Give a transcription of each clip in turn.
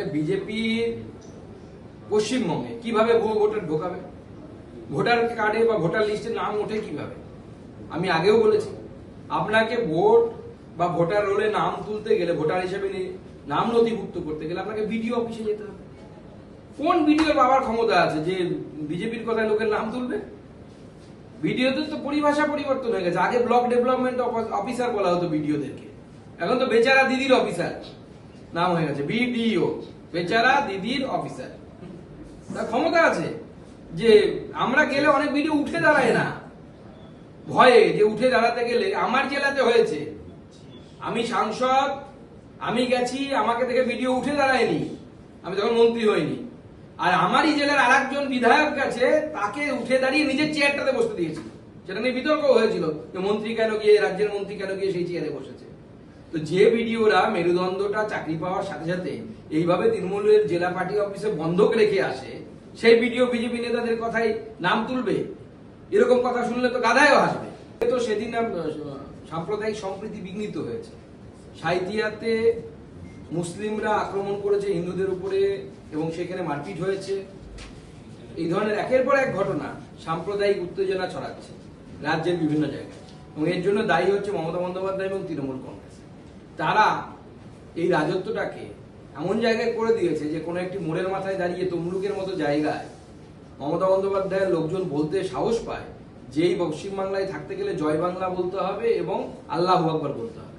আরে বিজেপির পশ্চিমবঙ্গে কীভাবে ভুয়ো ভোটার ঢোকাবে? ভোটার কার্ডে বা ভোটার লিস্টে নাম ওঠে কীভাবে? আমি আগেও বলেছি, আপনাকে ভোট বা ভোটার রোলে নাম তুলতে গেলে, ভোটার হিসেবে নাম নথিভুক্ত করতে গেলে আপনাকে বিডিও অফিসে যেতে হবে। কোন বিডিওর বাবার ক্ষমতা আছে যে বিজেপির কথায় লোকের নাম তুলবে? ভিডিওতে তো পরিভাষা পরিবর্তন হয়ে গেছে। আগে ব্লক ডেভেলপমেন্ট অফিসার বলা হতো ভিডিওদেরকে এখন তো বেচারা দিদির অফিসার নাম হয়ে গেছে, বিডিও, বেচারা দিদির অফিসার। তার ক্ষমতা আছে যে আমরা গেলে অনেক ভিডিও উঠে দাঁড়ায় না। ভয়ে যে উঠে দাঁড়াতে গেলে আমার জেলাতে হয়েছে। আমি সাংসদ, আমি গেছি, আমাকে দেখে ভিডিও উঠে দাঁড়ায়নি। আমি তখন মন্ত্রী হইনি। আর আমারই জেলার আর একজন বিধায়ক গেছে তাকে উঠে দাঁড়িয়ে নিজের চেয়ারটাতে বসতে দিয়েছিল সেটা নিয়ে বিতর্ক হয়েছিল যে মন্ত্রী কেন গিয়ে, রাজ্যের মন্ত্রী কেন গিয়ে সেই চেয়ারে বসেছে। তো যে ভিডিওরা মেরুদণ্ডটা চাকরি পাওয়ার সাথে সাথে এইভাবে তৃণমূলের জেলা পার্টি অফিসে বন্ধক রেখে আসে, সেই ভিডিও বিজেপি নেতাদের কথাই নাম তুলবে? এরকম কথা শুনলে তো গাধায়ও হাসবে। তো সেদিন সাম্প্রদায়িক সম্প্রীতি বিঘ্নিত হয়েছে। সাইথিয়াতে মুসলিমরা আক্রমণ করেছে হিন্দুদের উপরে এবং সেখানে মারপিট হয়েছে। এই ধরনের একের পর এক ঘটনা সাম্প্রদায়িক উত্তেজনা ছড়াচ্ছে রাজ্যের বিভিন্ন জায়গায়। এবং এর জন্য দায়ী হচ্ছে মমতা বন্দ্যোপাধ্যায় এবং তৃণমূল কংগ্রেস। তারা এই রাজত্বটাকে এমন জায়গায় করে দিয়েছে যে কোনো একটি মোড়ের মাথায় দাঁড়িয়ে তমলুকের মতো জায়গায় মমতা বন্দ্যোপাধ্যায়ের লোকজন বলতে সাহস পায় যে এই পশ্চিমবাংলায় থাকতে গেলে জয় বাংলা বলতে হবে এবং আল্লাহ আকবর বলতে হবে।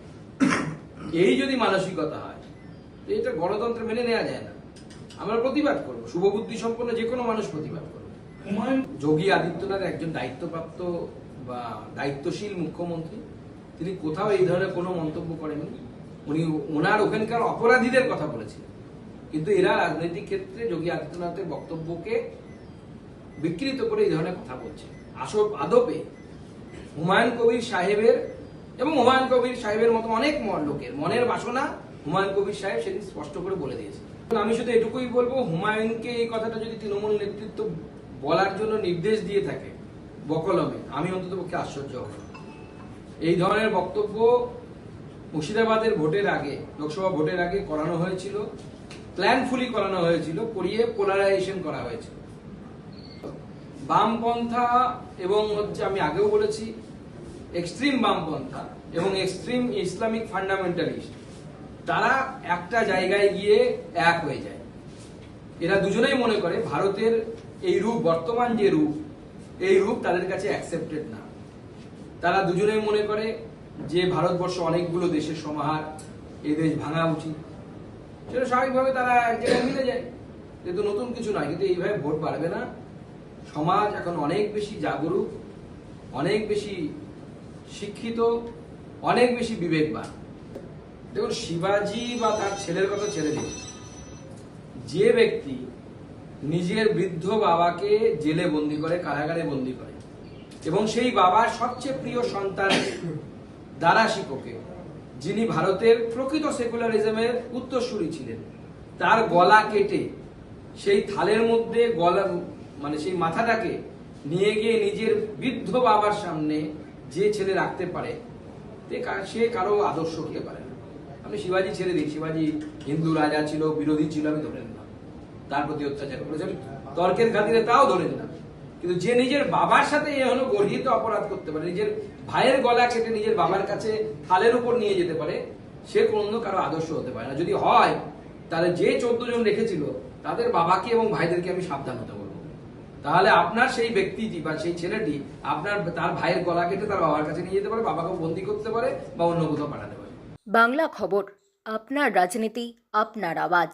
এই যদি মানসিকতা হয় তো এটা গণতন্ত্র মেনে নেওয়া যায় না। আমরা প্রতিবাদ করব শুভবুদ্ধি সম্পন্ন যে কোনো মানুষ প্রতিবাদ করবে। যোগী আদিত্যনাথ একজন দায়িত্বপ্রাপ্ত বা দায়িত্বশীল মুখ্যমন্ত্রী, তিনি কোথাও এই ধরনের কোনো মন্তব্য করেননি। উনি ওনার ওখানকার অপরাধীদের কথা বলেছিলেন। কিন্তু এরা রাজনৈতিক ক্ষেত্রে যোগী আদিত্যনাথের বক্তব্যকে বিকৃত করে এই ধরনের কথা বলছে। আসল আদপে হুমায়ুন কবির সাহেবের এবং হুমায়ুন কবির সাহেবের মতো অনেক লোকের মনের বাসনা হুমায়ুন কবির সাহেব সেদিন স্পষ্ট করে বলে দিয়েছে আমি শুধু এটুকুই বলব, হুমায়ুনকে এই কথাটা যদি তৃণমূল নেতৃত্ব বলার জন্য নির্দেশ দিয়ে থাকে বকলমে, আমি অন্তত পক্ষে আশ্চর্য হব। এই ধরনের বক্তব্য মুর্শিদাবাদের ভোটের আগে, লোকসভা ভোটের আগে করানো হয়েছিল প্ল্যানফুলি করানো হয়েছিল, করিয়ে পোলারাইজেশন করা হয়েছিল। বামপন্থা এবং হচ্ছে আমি আগেও বলেছি এক্সট্রিম বামপন্থা এবং এক্সট্রিম ইসলামিক ফান্ডামেন্টালিস্ট তারা একটা জায়গায় গিয়ে এক হয়ে যায়। এরা দুজনেই মনে করে ভারতের এই রূপ, বর্তমান যে রূপ, এই রূপ তাদের কাছে অ্যাকসেপ্টেড না। তারা দুজনেই মনে করে যে ভারতবর্ষ অনেকগুলো দেশের সমাহার এই দেশ ভাঙা উচিত। সেটা স্বাভাবিকভাবে তারা এক জায়গায় মিলে যায়। যেহেতু নতুন কিছু নয়, কিন্তু এইভাবে ভোট বাড়বে না। সমাজ এখন অনেক বেশি জাগরুক, অনেক বেশি শিক্ষিত, অনেক বেশি বিবেকবান। দেখুন, শিবাজি বা তার ছেলের কথা ছেড়ে দিন যে ব্যক্তি নিজের বৃদ্ধ বাবাকে জেলে বন্দি করে, কারাগারে বন্দি করে, এবং সেই বাবার সবচেয়ে প্রিয় সন্তান দারা শিকোকে যিনি ভারতের প্রকৃত সেকুলারিজমের উত্তরসূরি ছিলেন। তার গলা কেটে সেই থালের মধ্যে গলা মানে সেই মাথাটাকে নিয়ে গিয়ে নিজের বৃদ্ধ বাবার সামনে যে ছেলে রাখতে পারে সে কারও আদর্শ হতে পারে না। আমি শিবাজি ছেড়ে দিই। শিবাজি হিন্দু রাজা ছিল, বিরোধী ছিল, আমি ধরে নিলাম। তার প্রতি অত্যাচার করেছে। আমি তর্কের খাতিরে তাও ধরে নিলাম। কিন্তু যে নিজের বাবার সাথে এ হলো গর্হিত অপরাধ করতে পারে, নিজের ভাইয়ের গলা কেটে নিজের বাবার কাছে থালের উপর নিয়ে যেতে পারে, সে কোনো কারও আদর্শ হতে পারে না। যদি হয়, তাহলে যে চোদ্দ জন রেখেছিল, তাদের বাবাকে এবং ভাইদেরকে আমি সাবধান হতে বলব। তাহলে আপনার সেই ব্যক্তিটি বা সেই ছেলেটি, আপনার তার ভাইয়ের গলা কেটে তার বাবার কাছে নিয়ে যেতে পারে বাবাকে বন্দি করতে পারে বা অন্য কোথাও পাঠাতে পারে। বাংলা খবর, আপনার রাজনীতি, আপনার আওয়াজ।